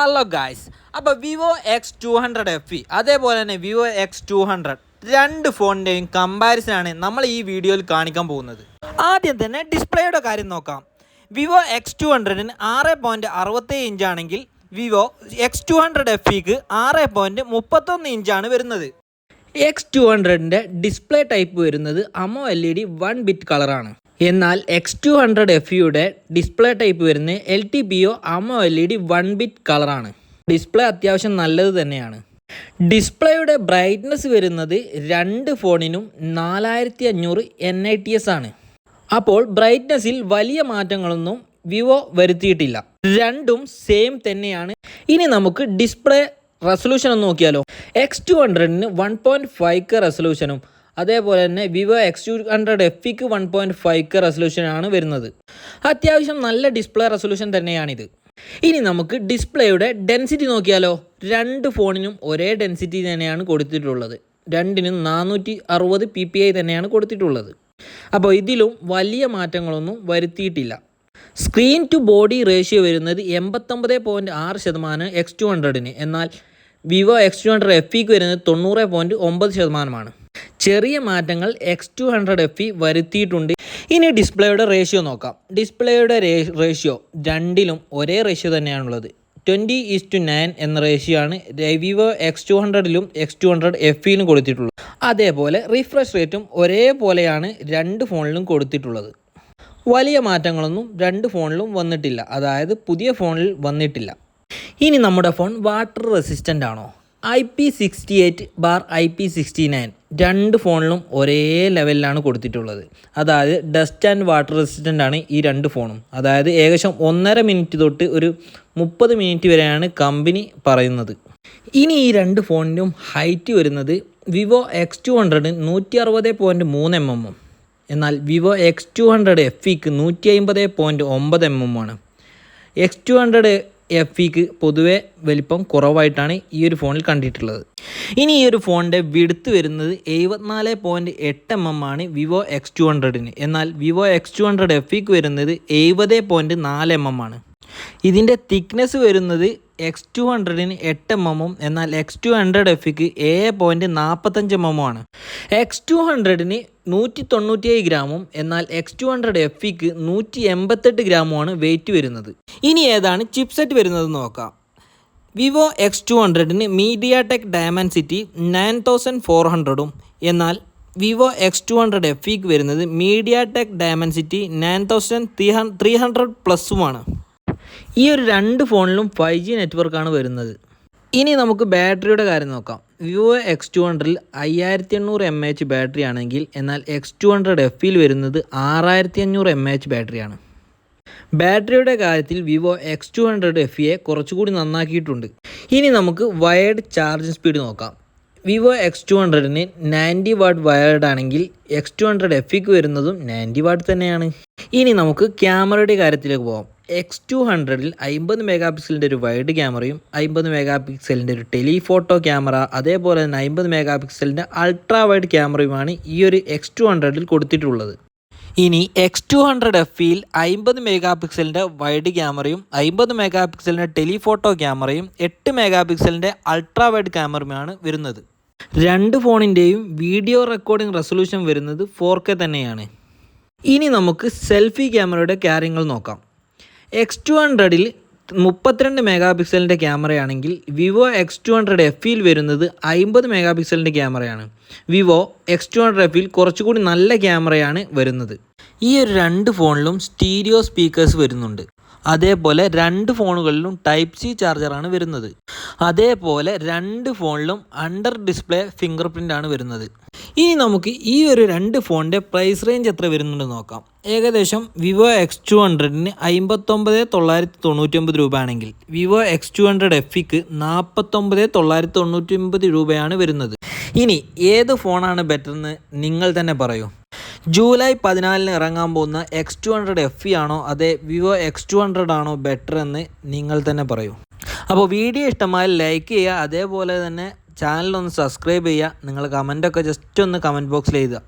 Hello guys അപ്പോൾ Vivo X two hundred F E അതേപോലെ തന്നെ വിവോ എക്സ് ടു ഹൺഡ്രഡ് രണ്ട് ഫോണിന്റെയും കമ്പാരിസനാണ് നമ്മൾ ഈ വീഡിയോയിൽ കാണിക്കാൻ പോകുന്നത്. ആദ്യം തന്നെ ഡിസ്പ്ലേയുടെ കാര്യം നോക്കാം. വിവോ എക്സ് ടു ഹൺഡ്രഡിന് ആറ് പോയിന്റ് അറുപത്തേഴ് ഇഞ്ചാണെങ്കിൽ Vivo X two hundred F ഇക്ക് ആറ് പോയിന്റ് മുപ്പത്തൊന്ന് ഇഞ്ചാണ് വരുന്നത്. എക്സ് ടു ഹൺഡ്രഡിന്റെ ഡിസ്പ്ലേ ടൈപ്പ് വരുന്നത് AMOLED one bit കളറാണ് എന്നാൽ എക്സ് ടു ഹൺഡ്രഡ് എഫ് യുടെ ഡിസ്പ്ലേ ടൈപ്പ് വരുന്ന L T P O AMOLED one bit കളറാണ് ഡിസ്പ്ലേ അത്യാവശ്യം നല്ലത് തന്നെയാണ്. ഡിസ്പ്ലേയുടെ ബ്രൈറ്റ്നസ് വരുന്നത് രണ്ട് ഫോണിനും നാലായിരത്തി അഞ്ഞൂറ് എൻ ഐ ടി എസ് ആണ്. അപ്പോൾ ബ്രൈറ്റ്നസ്സിൽ വലിയ മാറ്റങ്ങളൊന്നും വിവോ വരുത്തിയിട്ടില്ല. രണ്ടും സെയിം തന്നെയാണ്. ഇനി നമുക്ക് ഡിസ്പ്ലേ റെസൊല്യൂഷൻ ഒന്ന് നോക്കിയാലോ. എക്സ് ടു ഹൺഡ്രഡിന് വൺ പോയിന്റ് ഫൈവ് കെ റെസൊല്യൂഷനും അതേപോലെ തന്നെ Vivo X two hundred F ഇക്ക് വൺ പോയിന്റ് ഫൈവ് റെസൊല്യൂഷനാണ് വരുന്നത്. അത്യാവശ്യം നല്ല ഡിസ്പ്ലേ റെസൊല്യൂഷൻ തന്നെയാണിത്. ഇനി നമുക്ക് ഡിസ്പ്ലേയുടെ ഡെൻസിറ്റി നോക്കിയാലോ? രണ്ട് ഫോണിനും ഒരേ ഡെൻസിറ്റി തന്നെയാണ് കൊടുത്തിട്ടുള്ളത്. രണ്ടിനും നാനൂറ്റി അറുപത് പി പി ഐ തന്നെയാണ് കൊടുത്തിട്ടുള്ളത്. അപ്പോൾ ഇതിലും വലിയ മാറ്റങ്ങളൊന്നും വരുത്തിയിട്ടില്ല. സ്ക്രീൻ ടു ബോഡി റേഷ്യോ വരുന്നത് എൺപത്തൊമ്പത് പോയിന്റ് ആറ് ശതമാനം എക്സ് ടു ഹൺഡ്രഡിന് എന്നാൽ Vivo X two hundred F ഇക്ക് വരുന്നത് തൊണ്ണൂറ് പോയിന്റ് ഒമ്പത് ശതമാനമാണ്. ചെറിയ മാറ്റങ്ങൾ X two hundred F E വരുത്തിയിട്ടുണ്ട്. ഇനി ഡിസ്പ്ലേയുടെ റേഷ്യോ നോക്കാം. ഡിസ്പ്ലേയുടെ റേഷ്യോ രണ്ടിലും ഒരേ റേഷ്യോ തന്നെയാണുള്ളത്. ട്വന്റി ഈസ് ടു നയൻ എന്ന റേഷ്യോ ആണ് വിവോ എക്സ് ടു ഹൺഡ്രഡിലും എക്സ് ടു ഹൺഡ്രഡ് എഫ് ഇയിലും കൊടുത്തിട്ടുള്ളത്. അതേപോലെ റിഫ്രഷ് റേറ്റും ഒരേപോലെയാണ് രണ്ട് ഫോണിലും കൊടുത്തിട്ടുള്ളത്. വലിയ മാറ്റങ്ങളൊന്നും രണ്ട് ഫോണിലും വന്നിട്ടില്ല. അതായത് പുതിയ ഫോണിൽ വന്നിട്ടില്ല. ഇനി നമ്മുടെ ഫോൺ വാട്ടർ റെസിസ്റ്റന്റ് ആണോ? I P sixty eight bar I P sixty nine രണ്ട് ഫോണിലും ഒരേ ലെവലിലാണ് കൊടുത്തിട്ടുള്ളത്. അതായത് ഡസ്റ്റ് ആൻഡ് വാട്ടർ റെസിസ്റ്റന്റ് ആണ് ഈ രണ്ട് ഫോണും. അതായത് ഏകദേശം ഒന്നര മിനിറ്റ് തൊട്ട് ഒരു മുപ്പത് മിനിറ്റ് വരെയാണ് കമ്പനി പറയുന്നത്. ഇനി ഈ രണ്ട് ഫോണിനും ഹൈറ്റ് വരുന്നത് വിവോ എക്സ് ടു ഹൺഡ്രഡ് നൂറ്റി അറുപത് പോയിന്റ് മൂന്ന് എം എമ്മും എന്നാൽ Vivo X two hundred F ഇക്ക് നൂറ്റി അമ്പത് പോയിന്റ് ഒമ്പത് എം എം ആണ്. എക്സ് ടു ഹൺഡ്രഡ് എഫ് ഇക്ക് പൊതുവെ വലിപ്പം കുറവായിട്ടാണ് ഈ ഒരു ഫോണിൽ കണ്ടിട്ടുള്ളത്. ഇനി ഈ ഒരു ഫോണിന്റെ വിടുത്ത് വരുന്നത് എഴുപത്തിനാല് പോയിന്റ് എട്ട് എം എം ആണ് വിവോ എക്സ് ടു ഹൺഡ്രഡിന് എന്നാൽ Vivo X two hundred F ഇക്ക് വരുന്നത് എഴുപത് പോയിന്റ് നാല് എം എം ആണ്. ഇതിന്റെ തിക്നെസ് വരുന്നത് എക്സ് ടു ഹൺഡ്രഡിന് എട്ട് എം എമ്മും എന്നാൽ എക്സ് ടു ഹൺഡ്രഡ് എഫിക്ക് ഏഴ് പോയിന്റ് നാൽപ്പത്തഞ്ച് എം എമ്മും ആണ്. എക്സ് ടു ഹൺഡ്രഡിന് നൂറ്റി തൊണ്ണൂറ്റിയേഴ് ഗ്രാമും എന്നാൽ എക്സ് ടു ഹൺഡ്രഡ് എഫിക്ക് നൂറ്റി എൺപത്തെട്ട് ഗ്രാമുമാണ് വെയിറ്റ് വരുന്നത്. ഇനി ഏതാണ് ചിപ്സെറ്റ് വരുന്നത് നോക്കാം. Vivo X two ഹൺഡ്രഡിന് MediaTek Dimensity nine thousand four ഹൺഡ്രഡും എന്നാൽ Vivo X two hundred F ഇക്ക് വരുന്നത് MediaTek Dimensity nine thousand three three hundred പ്ലസുമാണ്. ഈ ഒരു രണ്ട് ഫോണിലും ഫൈവ് ജി നെറ്റ്വർക്കാണ് വരുന്നത്. ഇനി നമുക്ക് ബാറ്ററിയുടെ കാര്യം നോക്കാം. വിവോ എക്സ് ടു ഹൺഡ്രഡിൽ അയ്യായിരത്തി എണ്ണൂറ് എം എച്ച് ബാറ്ററി ആണെങ്കിൽ എന്നാൽ എക്സ് ടു ഹൺഡ്രഡ് എഫിൽ വരുന്നത് ആറായിരത്തി അഞ്ഞൂറ് എം എച്ച് ബാറ്ററിയാണ് ബാറ്ററിയുടെ കാര്യത്തിൽ Vivo X two hundred F E കുറച്ചുകൂടി നന്നാക്കിയിട്ടുണ്ട്. ഇനി നമുക്ക് വയർഡ് ചാർജിങ് സ്പീഡ് നോക്കാം. വിവോ എക്സ് ടു ഹൺഡ്രഡിന് നയന്റി വാട്ട് വയർഡ് ആണെങ്കിൽ എക്സ് ടു ഹൺഡ്രഡ് എഫിക്ക് വരുന്നതും നയന്റി വാട്ട് തന്നെയാണ്. ഇനി നമുക്ക് ക്യാമറയുടെ കാര്യത്തിലേക്ക് പോകാം എക്സ് ടു ഹൺഡ്രഡിൽ അമ്പത് മെഗാ പിക്സലിന്റെ ഒരു വൈഡ് ക്യാമറയും അമ്പത് മെഗാ പിക്സലിന്റെ ഒരു ടെലിഫോട്ടോ ക്യാമറ അതേപോലെ തന്നെ അമ്പത് മെഗാ പിക്സലിന്റെ അൾട്രാ വൈഡ് ക്യാമറയുമാണ് ഈ ഒരു എക്സ് ടു ഹൺഡ്രഡിൽ കൊടുത്തിട്ടുള്ളത്. ഇനി എക്സ് ടു ഹൺഡ്രഡ് എഫിൽ അമ്പത് മെഗാ പിക്സലിന്റെ വൈഡ് ക്യാമറയും അമ്പത് മെഗാ പിക്സലിന്റെ ടെലിഫോട്ടോ ക്യാമറയും എട്ട് മെഗാ പിക്സലിന്റെ അൾട്രാ വൈഡ് ക്യാമറയുമാണ് വരുന്നത്. രണ്ട് ഫോണിന്റെയും വീഡിയോ റെക്കോർഡിംഗ് റെസൊല്യൂഷൻ വരുന്നത് ഫോർ കെ തന്നെയാണ്. ഇനി നമുക്ക് സെൽഫി ക്യാമറയുടെ കാര്യങ്ങൾ നോക്കാം. എക്സ് ടു ഹൺഡ്രഡിൽ മുപ്പത്തിരണ്ട് മെഗാ പിക്സലിന്റെ ക്യാമറയാണെങ്കിൽ വിവോ എക്സ് ടു ഹൺഡ്രഡ് എഫിൽ വരുന്നത് അമ്പത് മെഗാ പിക്സലിന്റെ ക്യാമറയാണ്. വിവോ എക്സ് ടു ഹൺഡ്രഡ് എഫിൽ കുറച്ചുകൂടി നല്ല ക്യാമറയാണ് വരുന്നത്. ഈ ഒരു രണ്ട് ഫോണിലും സ്റ്റീരിയോ സ്പീക്കേഴ്സ് വരുന്നുണ്ട്. അതേപോലെ രണ്ട് ഫോണുകളിലും ടൈപ്പ് സി ചാർജറാണ് വരുന്നത്. അതേപോലെ രണ്ട് ഫോണിലും അണ്ടർ ഡിസ്പ്ലേ ഫിംഗർ പ്രിന്റ് ആണ് വരുന്നത്. ഇനി നമുക്ക് ഈ ഒരു രണ്ട് ഫോണിന്റെ പ്രൈസ് റേഞ്ച് എത്ര വരുന്നുണ്ട് നോക്കാം. ഏകദേശം വിവോ എക്സ് ടു ഹൺഡ്രഡിന് അമ്പത്തൊമ്പത് തൊള്ളായിരത്തി തൊണ്ണൂറ്റൊമ്പത് രൂപ ആണെങ്കിൽ വിവോ എക്സ് ടു ഹൺഡ്രഡ് എഫിക്ക് നാൽപ്പത്തൊമ്പത് തൊള്ളായിരത്തി തൊണ്ണൂറ്റൊമ്പത് രൂപയാണ് വരുന്നത്. ഇനി ഏത് ഫോണാണ് ബെറ്റർ എന്ന് നിങ്ങൾ തന്നെ പറയൂ. ജൂലൈ പതിനാലിന് ഇറങ്ങാൻ പോകുന്ന എക്സ് ടു ഹൺഡ്രഡ് എഫ് ആണോ അതേ വിവോ എക്സ് ടു ഹൺഡ്രഡ് ആണോ ബെറ്റർ എന്ന് നിങ്ങൾ തന്നെ പറയൂ. അപ്പോൾ വീഡിയോ ഇഷ്ടമായി ലൈക്ക് ചെയ്യുക അതേപോലെ തന്നെ ചാനലൊന്ന് സബ്സ്ക്രൈബ് ചെയ്യുക. നിങ്ങൾ കമന്റൊക്കെ ജസ്റ്റ് ഒന്ന് കമന്റ് ബോക്സിൽ എഴുതുക.